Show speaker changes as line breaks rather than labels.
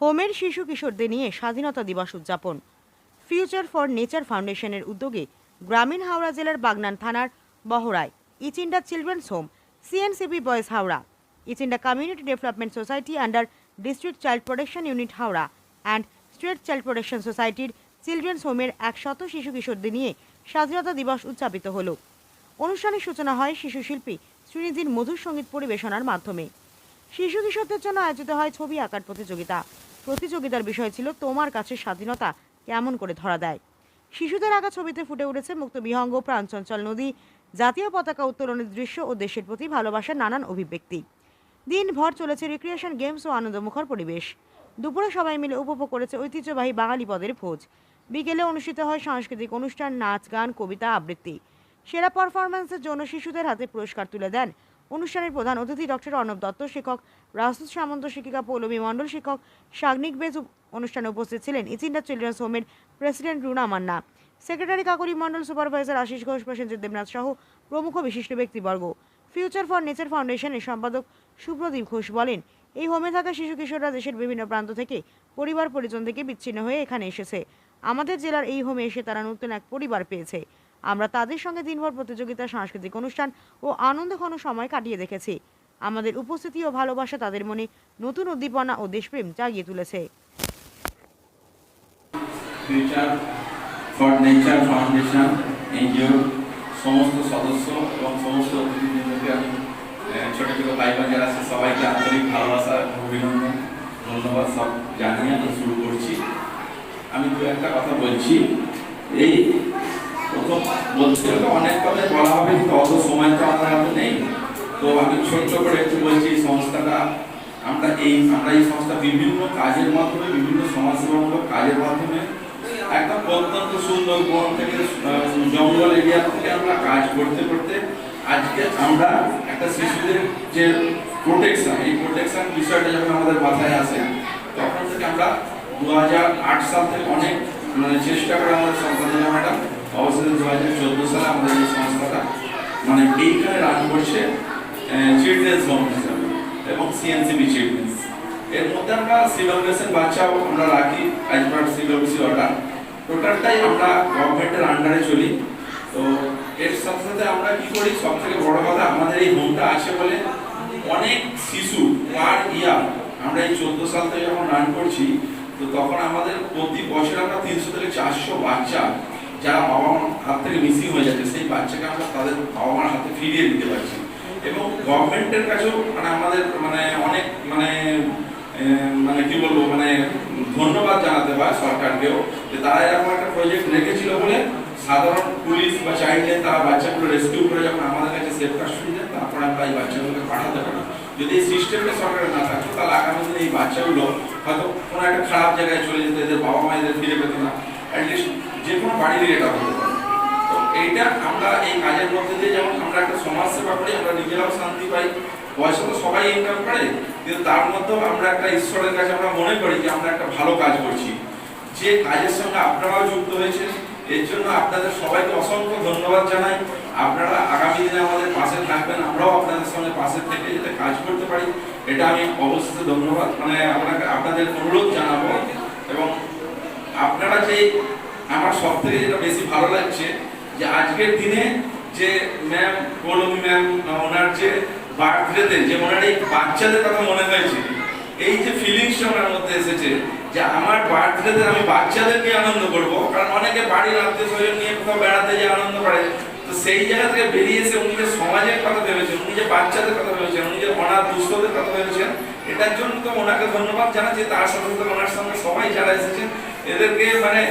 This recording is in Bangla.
হোমের শিশু কিশোরদের নিয়ে স্বাধীনতা দিবস উদযাপন। ফিউচার ফর নেচার ফাউন্ডেশনের উদ্যোগে গ্রামীণ হাওড়া জেলার বাগনান থানার বহরায় Ichinda children's home CNCP boys Howrah, Ichinda community development society under district child protection unit Howrah and state child protection সোসাইটির চিলড্রেন্স হোমের একশত শিশু কিশোরদের নিয়ে স্বাধীনতা দিবস উদযাপিত হল। অনুষ্ঠানের সূচনা হয় শিশু শিল্পী শ্রীনিধির মধুর সংগীত পরিবেশনার মাধ্যমে। শিশু কিশোরদের জন্য আয়োজিত হয় ছবি আঁকার প্রতিযোগিতা। প্রতিযোগিতার বিষয় ছিল, তোমার কাছে স্বাধীনতা কেমন করে ধরা দেয়? শিশুদের আঁকা ছবিতে ফুটে উঠেছে মুক্ত বিহঙ্গ, প্রাণচঞ্চল নদী, জাতীয় পতাকা উত্তোলনের দৃশ্য ও দেশের প্রতি ভালোবাসার নানান অভিব্যক্তি। দিনভর চলেছে রিক্রিয়েশন গেমস ও আনন্দমুখর পরিবেশ। দুপুরে সবাই মিলে উপভোগ করেছে ঐতিহ্যবাহী বাঙালি পদের ভোজ। বিকেলে অনুষ্ঠিত হয় সাংস্কৃতিক অনুষ্ঠান, নাচ, গান, কবিতা, আবৃত্তি। সেরা পারফরম্যান্সের জন্য শিশুদের হাতে পুরস্কার তুলে দেন অনুষ্ঠানের প্রধান অতিথি ডক্টর অর্ণব দত্ত, শিক্ষক রাসুদ সামন্ত, শিক্ষিকা পৌলমী মণ্ডল, শিক্ষক সাগ্নিক বেজ অনুষ্ঠানে উপস্থিত ছিলেন ইচিন্ডা চিলড্রেন্স হোমের president Runa Manna, secretary Kakuri Mandal supervisor Ashis Ghosh, Prosenjit Debnath সহ প্রমুখ বিশিষ্ট ব্যক্তিবর্গ। ফিউচার ফর নেচার ফাউন্ডেশনের সম্পাদক সুপ্রদীপ ঘোষ বলেন, এই হোমে থাকা শিশু কিশোররা দেশের বিভিন্ন প্রান্ত থেকে পরিবার পরিজন থেকে বিচ্ছিন্ন হয়ে এখানে এসেছে। আমাদের জেলার এই হোমে এসে তারা নতুন এক পরিবার পেয়েছে। আমরা তাদের সঙ্গে দিনভর প্রতিযোগিতা, সাংস্কৃতিক অনুষ্ঠান ও আনন্দঘন সময় কাটিয়ে দেখেছি। আমাদের উপস্থিতি ও ভালোবাসা তাদের মনে নতুন উদ্দীপনা ও দেশপ্রেম জাগিয়ে তুলেছে।
সমস্ত সদস্য এবং সমস্ত অতিথিবৃন্দকে আমি ছোট ছোট যারা আছে, সবাইকে আন্তরিক ভালোবাসা অভিনন্দন, ধন্যবাদ সব জানিয়ে আমি শুরু করছি। আমি দু একটা কথা বলছি। এই কাজের মাধ্যমে, বিভিন্ন সমাজসেবামূলক কাজের মাধ্যমে একদম অত্যন্ত সুন্দর থেকে জঙ্গল এরিয়া থেকে আমরা কাজ করতে করতে আজকে আমরা একটা শিশুদের যে প্রোটেকশন এই প্রোটেকশন বিষয়টা যখন আমাদের মাথায় আসে, তখন থেকে আমরা দু হাজার আট সাল থেকে অনেক মানে চেষ্টা করে আমাদের সংস্থাটা ম্যাডাম অবশ্যই দু হাজার চোদ্দ সালে আমাদের এই সংস্থাটা মানে চিলড্রেন্স হোম হিসাবে এবং সিএনসিবি চিলড্রেন্স এর মধ্যে আমরা বাচ্চাও আমরা রাখি অর্ডার টোটালটাই আমরা গভর্নমেন্টের আন্ডারে চলি। তো এর সাথে সাথে আমরা কি করি সব থেকে বড় কথা, আমাদের এই হোমটা আছে বলে অনেক শিশু পার ইয়ার আমরা এই চোদ্দ সাল থেকে যখন রান করছি, তো তখন আমাদের প্রতি বছর আমরা তিনশো থেকে চারশো বাচ্চা যারা বাবা মার হাত থেকে মিসিং হয়ে যাচ্ছে, সেই বাচ্চাকে আমরা তাদের বাবা মার হাতে ফিরিয়ে দিতে পারছি। এবং গভর্নমেন্টের কাছেও মানে আমাদের মানে অনেক মানে মানে কি বলব মানে ধন্যবাদ জানাতে হয় সরকারকেও যে তারা এরকম একটা প্রজেক্ট রেখেছিল বলে সাধারণ পুলিশ বা চাইল্ড তারা বাচ্চাগুলো রেস্কিউ করে যখন আমাদের কাছে সেফ কাস্টডি দেয়, তারপর আমরা এই বাচ্চাগুলোকে পাঠাতে পারি। যদি এই সিস্টেমটা সরকারের না থাকতো তাহলে আগামী দিনে এই বাচ্চাগুলো হয়তো কোনো একটা খারাপ জায়গায় চলে যেত, এদের বাবা মা এদের ফিরে পেত না। অ্যাটলিস্ট যে কোনো বাড়িরই এটা হতে পারে তো এইটা আমরা এই কাজের মধ্যে দিয়ে যেমন আমরা একটা সমাজ সেবা করি, আমরা নিজেরাও শান্তি পাই, পয়সা তো সবাই ইনকাম করে, কিন্তু তার মধ্যেও আমরা একটা ঈশ্বরের কাছে আমরা মনে করি যে আমরা একটা ভালো কাজ করছি। যে কাজের সঙ্গে আপনারাও যুক্ত হয়েছেন, এর জন্য আপনাদের সবাইকে অসংখ্য ধন্যবাদ জানাই। আপনারা আগামী দিনে আমাদের পাশে থাকবেন, আমরাও আপনাদের সঙ্গে পাশে থেকে যাতে কাজ করতে পারি, এটা আমি অবশ্যই ধন্যবাদ। মানে আপনাকে, আপনাদের অনুরোধ জানাব এবং আপনারা আমার সব থেকে যেটা বেশি ভালো লাগছে যে আজকের দিনে যে ম্যাম পৌলমী ম্যাম ওনার যে বার্থডেতে যে ওনার এই বাচ্চাদের কথা মনে হয়েছে, এই যে ফিলিংসটা ওনার মধ্যে এসেছে যে আমার বার্থডেতে আমি বাচ্চাদের নিয়ে আনন্দ করব, কারণ অনেকে বাড়ির আত্মীয় স্বজন নিয়ে কোথাও বেড়াতে যে আনন্দ করে। তো সেই জায়গা থেকে বেরিয়ে এসে উনি যে সমাজের কথা ভেবেছেন, উনি যে বাচ্চাদের কথা ভেবেছেন, উনি যে অনাথ দুস্থদের কথা ভেবেছেন, এটার জন্য তো ওনাকে ধন্যবাদ জানাচ্ছি, তার সাথে সাথে ওনার সঙ্গে সবাই যারা এসেছেন এদেরকে মানে